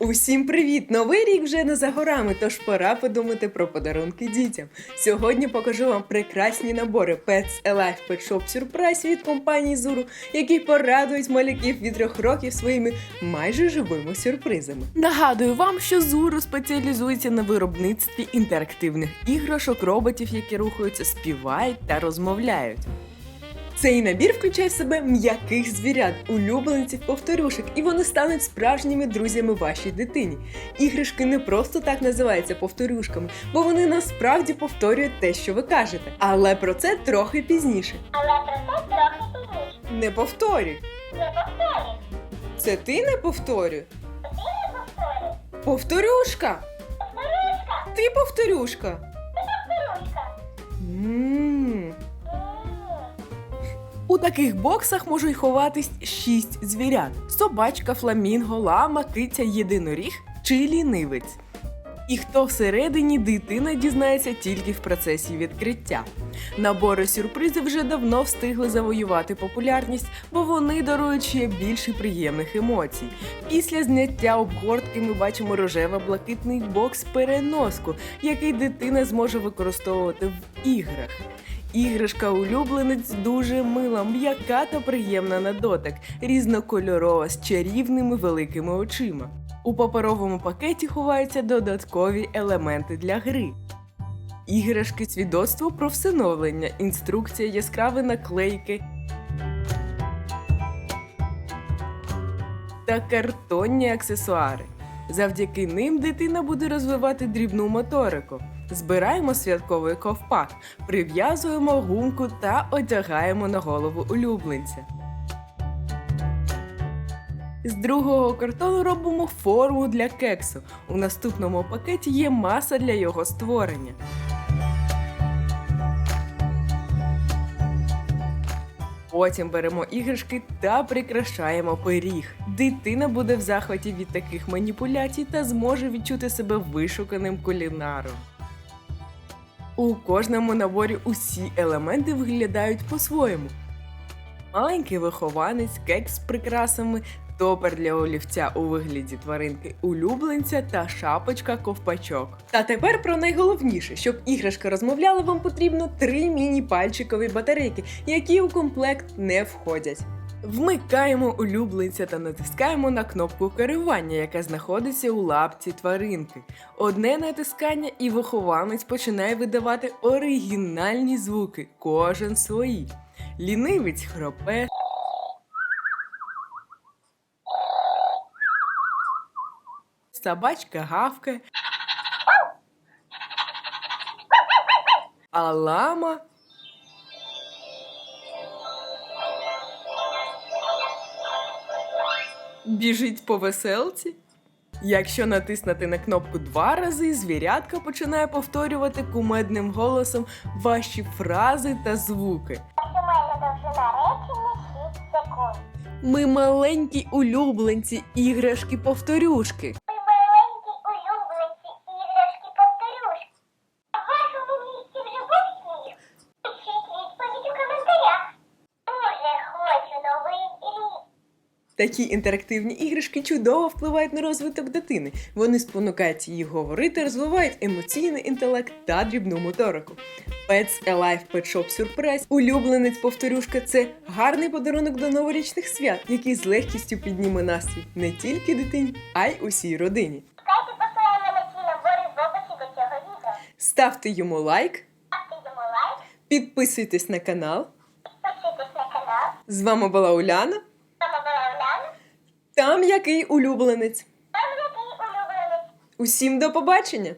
Усім привіт! Новий рік вже не за горами, тож пора подумати про подарунки дітям. Сьогодні покажу вам прекрасні набори Pets Alive Pet Shop Surprise від компанії Zuru, які порадують малюків від трьох років своїми майже живими сюрпризами. Нагадую вам, що Zuru спеціалізується на виробництві інтерактивних іграшок, роботів, які рухаються, співають та розмовляють. Цей набір включає в себе м'яких звірят, улюбленців повторюшок, і вони стануть справжніми друзями вашій дитині. Іграшки не просто так називаються повторюшками, бо вони насправді повторюють те, що ви кажете. Але про це трохи пізніше. Але про це трохи пізніше. Не повторюй. Не повторюй. Це ти не повторюй. Ти не повторюй. Повторюшка! Повторюшка. Ти повторюшка. Ти повторюшка. М. М. У таких боксах можуть ховатись шість звірят: собачка, фламінго, лама, киця, єдиноріг чи лінивець. І хто всередині дитина дізнається тільки в процесі відкриття. Набори сюрпризів вже давно встигли завоювати популярність, бо вони дарують ще більше приємних емоцій. Після зняття обгортки ми бачимо рожево-блакитний бокс переноску, який дитина зможе використовувати в іграх. Іграшка улюбленець дуже мила, м'яка та приємна на дотик, різнокольорова з чарівними великими очима. У паперовому пакеті ховаються додаткові елементи для гри. Іграшки свідоцтво про всиновлення, інструкція, яскраві наклейки та картонні аксесуари. Завдяки ним дитина буде розвивати дрібну моторику. Збираємо святковий ковпак, прив'язуємо гумку та одягаємо на голову улюбленця. З другого картону робимо форму для кексу. У наступному пакеті є маса для його створення. Потім беремо іграшки та прикрашаємо пиріг. Дитина буде в захваті від таких маніпуляцій та зможе відчути себе вишуканим кулінаром. У кожному наборі усі елементи виглядають по-своєму. Маленький вихованець, кекс з прикрасами, топер для олівця у вигляді тваринки улюбленця та шапочка ковпачок. Та тепер про найголовніше, щоб іграшка розмовляла, вам потрібно три міні-пальчикові батарейки, які у комплект не входять. Вмикаємо улюбленця та натискаємо на кнопку керування, яка знаходиться у лапці тваринки. Одне натискання і вихованець починає видавати оригінальні звуки, кожен свої. Лінивець хропе. Собачка гавкає. А лама біжить по веселці. Якщо натиснути на кнопку два рази, звірятка починає повторювати кумедним голосом ваші фрази та звуки. Максимальна довжина речення 6 секунд. Ми маленькі улюбленці іграшки повторюшки. Ми маленькі улюбленці іграшки повторюшки. А в вашому місті вже був сніг? Пишіть відповідь у коментарях. Дуже хочу новий рік. Такі інтерактивні іграшки чудово впливають на розвиток дитини. Вони спонукають її говорити, розвивають емоційний інтелект та дрібну моторику. Pets Alive Pet Shop Surprise улюбленець повторюшка це гарний подарунок до новорічних свят, який з легкістю підніме настрій не тільки дитині, а й усій родині. Ставте йому лайк, підписуйтесь на канал. підписуйтесь на канал. З вами була Уляна. З вами була Уляна. Там який який улюбленець. Усім до побачення!